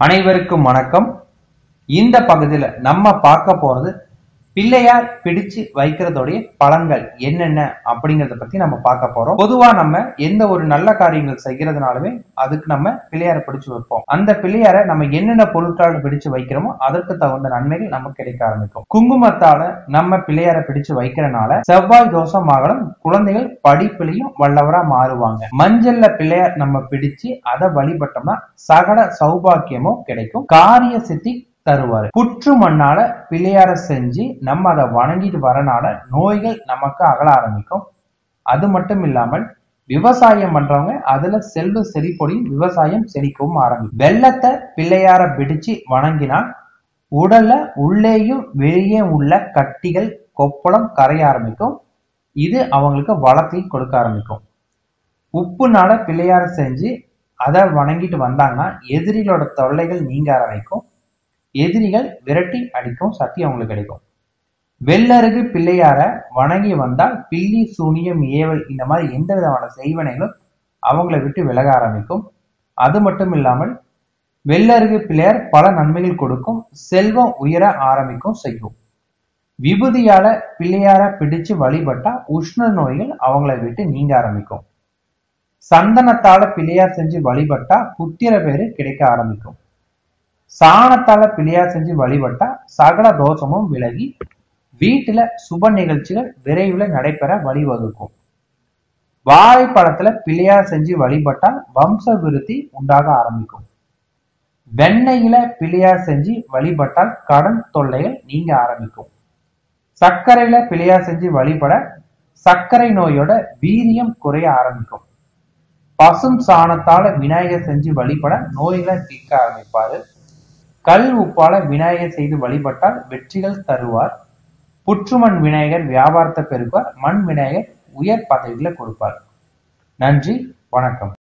அனைவருக்கும் வணக்கம். இந்த பகுதியில நம்ம பார்க்க போறது பிள்ளையார் பிடிச்சு வைக்கிறதோடைய பலன்கள் என்னென்ன அப்படிங்கறத பத்தி நம்ம பார்க்க போறோம். பொதுவா நம்ம எந்த ஒரு நல்ல காரியங்கள் செய்கிறதுனாலுமே அதுக்கு நம்ம பிள்ளையாரை பிடிச்சு வைப்போம். அந்த பிள்ளையாரை நம்ம என்னென்ன பொருட்கள் பிடிச்சு வைக்கிறோமோ அதற்கு தகுந்த நன்மைகள் நமக்கு கிடைக்க ஆரம்பிக்கும். குங்குமத்தால நம்ம பிள்ளையாரை பிடிச்சு வைக்கிறனால செவ்வாய் தோஷமாகலும் குழந்தைகள் படிப்புலையும் வல்லவரா மாறுவாங்க. மஞ்சள்ல பிள்ளையார் நம்ம பிடிச்சு அதை வழிபட்டோம்னா சகல சௌபாக்கியமும் கிடைக்கும். காரிய சித்தி தருவாரு. புற்று மண்ணால பிள்ளையார செஞ்சு நம்ம அதை வணங்கிட்டு வரனால நோய்கள் நமக்கு அகல ஆரம்பிக்கும். அது மட்டும் இல்லாமல் விவசாயம் பண்றவங்க அதுல செல்வ செழிப்பொடியும் விவசாயம் செழிக்கவும் ஆரம்பிக்கும். வெள்ளத்தை பிள்ளையார பிடிச்சு வணங்கினால் உடல்ல உள்ளேயும் வெளியே உள்ள கட்டிகள் கொப்பளம் கரைய ஆரம்பிக்கும். இது அவங்களுக்கு வளத்தை கொடுக்க ஆரம்பிக்கும். உப்புனால பிள்ளையார செஞ்சு அதை வணங்கிட்டு வந்தாங்கன்னா எதிரிகளோட தொல்லைகள் நீங்க ஆரம்பிக்கும். எதிரிகள் விரட்டி அடிக்கும் சக்தி அவங்களுக்கு கிடைக்கும். வெள்ளருகு பிள்ளையார வணங்கி வந்தால் பில்லி சூனியம் ஏவல் இந்த மாதிரி எந்த விதமான செய்வனைகளும் அவங்கள விட்டு விலக ஆரம்பிக்கும். அது மட்டும் இல்லாமல் வெள்ளருகு பிள்ளையார் பல நன்மைகள் கொடுக்கும் செல்வம் உயர ஆரம்பிக்கும் செய்யும். விபூதியால பிள்ளையார பிடிச்சு வழிபட்டா உஷ்ண நோய்கள் அவங்கள விட்டு நீங்க ஆரம்பிக்கும். சந்தனத்தால பிள்ளையார் செஞ்சு வழிபட்டா புத்திர பேரு கிடைக்க ஆரம்பிக்கும். சாணத்தால பிள்ளையார் செஞ்சு வழிபட்டா சகல தோஷமும் விலகி வீட்டுல சுப நிகழ்ச்சிகள் விரைவில் நடைபெற வழிவகுக்கும். வாழைப்பழத்துல பிள்ளையார் செஞ்சு வழிபட்டால் வம்ச விருத்தி உண்டாக ஆரம்பிக்கும். வெண்ணெயில பிள்ளையார் செஞ்சு வழிபட்டால் கடன் தொல்லைகள் நீங்க ஆரம்பிக்கும். சர்க்கரையில பிள்ளையார் செஞ்சு வழிபட சர்க்கரை நோயோட வீரியம் குறைய ஆரம்பிக்கும். பசும் சாணத்தால விநாயகர் செஞ்சு வழிபட நோய்களை தீர்க்க ஆரம்பிப்பாரு. கல் உப்பால விநாயகர் செய்து வழிபட்டால் வெற்றிகள் தருவார். புற்றுமண் விநாயகர் வியாபாரத்தை பெருக்குவார் மண் விநாயகர் உயர் பதவிகளை கொடுப்பார். நன்றி வணக்கம்.